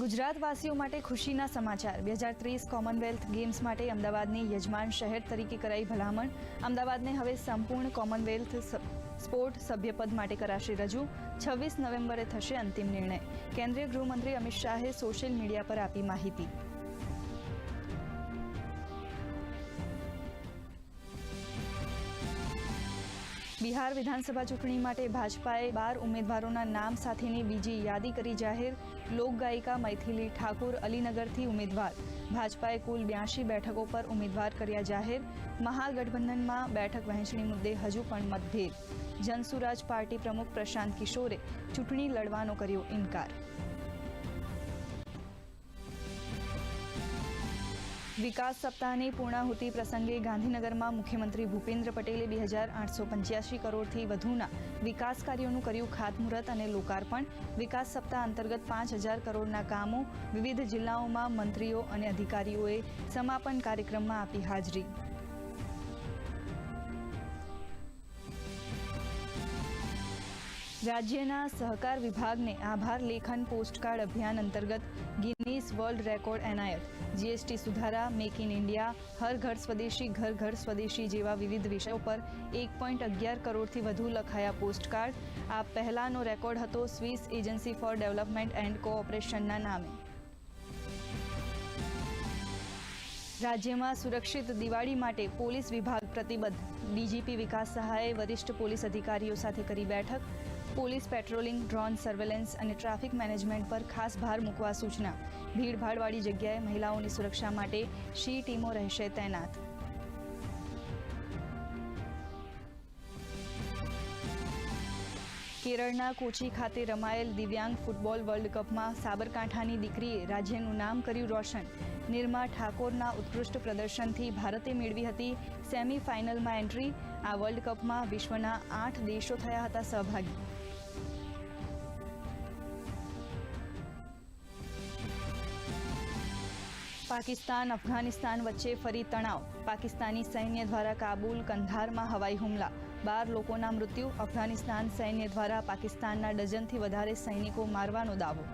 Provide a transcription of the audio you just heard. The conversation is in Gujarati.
ગુજરાતવાસીઓ માટે ખુશીના સમાચાર. બે હજાર ત્રીસ કોમનવેલ્થ ગેમ્સ માટે અમદાવાદની યજમાન શહેર તરીકે કરાઈ ભલામણ. અમદાવાદને હવે સંપૂર્ણ કોમનવેલ્થ સ્પોર્ટ સભ્યપદ માટે કરાશે રજૂ. છવ્વીસ નવેમ્બરે થશે અંતિમ નિર્ણય. કેન્દ્રીય ગૃહમંત્રી અમિત શાહે સોશિયલ મીડિયા પર આપી માહિતી. બિહાર વિધાનસભા ચૂંટણી માટે ભાજપાએ બાર ઉમેદવારોના નામ સાથેની બીજી યાદી કરી જાહેર. લોકગાયિકા મૈથિલી ઠાકુર અલીનગરથી ઉમેદવાર. ભાજપાએ કુલ બ્યાસી બેઠકો પર ઉમેદવાર કર્યા જાહેર. મહાગઠબંધનમાં બેઠક વહેંચણી મુદ્દે હજુ પણ મતભેદ. જનસુરાજ પાર્ટી પ્રમુખ પ્રશાંત કિશોરે ચૂંટણી લડવાનો કર્યો ઇનકાર. વિકાસ સપ્તાહની પૂર્ણાહુતિ પ્રસંગે ગાંધીનગરમાં મુખ્યમંત્રી ભૂપેન્દ્ર પટેલે બે હજાર આઠસો પંચ્યાસી કરોડથી વધુના વિકાસ કાર્યોનું કર્યું ખાતમુહૂર્ત અને લોકાર્પણ. વિકાસ સપ્તાહ અંતર્ગત પાંચ હજાર કરોડના કામો વિવિધ જિલ્લાઓમાં મંત્રીઓ અને અધિકારીઓએ સમાપન કાર્યક્રમમાં આપી હાજરી. રાજ્યના સહકાર વિભાગને આભાર લેખન પોસ્ટકાર્ડ અભિયાન અંતર્ગત ગિનીસ વર્લ્ડ રેકોર્ડ એનાયત. જીએસટી સુધારા, મેક ઇન ઇન્ડિયા, હર ઘર સ્વદેશી, ઘર ઘર સ્વદેશી જેવા વિવિધ વિષયો પર એક પોઈન્ટ અગિયાર કરોડથી વધુ લખાયા પોસ્ટકાર્ડ. આ પહેલાનો રેકોર્ડ હતો Swiss agency for development and કોઓપરેશનના નામે. રાજ્યમાં સુરક્ષિત દિવાળી માટે પોલીસ વિભાગ પ્રતિબદ્ધ. ડીજીપી વિકાસ સહાયે વરિષ્ઠ પોલીસ અધિકારીઓ સાથે કરી બેઠક. પોલીસ પેટ્રોલિંગ, ડ્રોન સર્વેલન્સ અને ટ્રાફિક મેનેજમેન્ટ પર ખાસ ભાર મૂકવા સૂચના. ભીડભાડવાળી જગ્યાએ મહિલાઓની સુરક્ષા માટે શી ટીમો રહેશે તૈનાત? કેરળના કોચી ખાતે રમાયેલ દિવ્યાંગ ફૂટબોલ વર્લ્ડ કપમાં સાબરકાંઠાની દીકરીએ રાજ્યનું નામ કર્યું રોશન. નિર્મા ઠાકોરના ઉત્કૃષ્ટ પ્રદર્શનથી ભારતે મેળવી હતી સેમી ફાઇનલમાં એન્ટ્રી. આ વર્લ્ડ કપમાં વિશ્વના આઠ દેશો થયા હતા સહભાગી. પાકિસ્તાન, અફઘાનિસ્તાન વચ્ચે ફરી તણાવ. પાકિસ્તાની સૈન્ય દ્વારા કાબુલ કંધારમાં હવાઈ હુમલા. બાર લોકોના મૃત્યુ. અફઘાનિસ્તાન સૈન્ય દ્વારા પાકિસ્તાનના ડઝનથી વધારે સૈનિકો મારવાનો દાવો.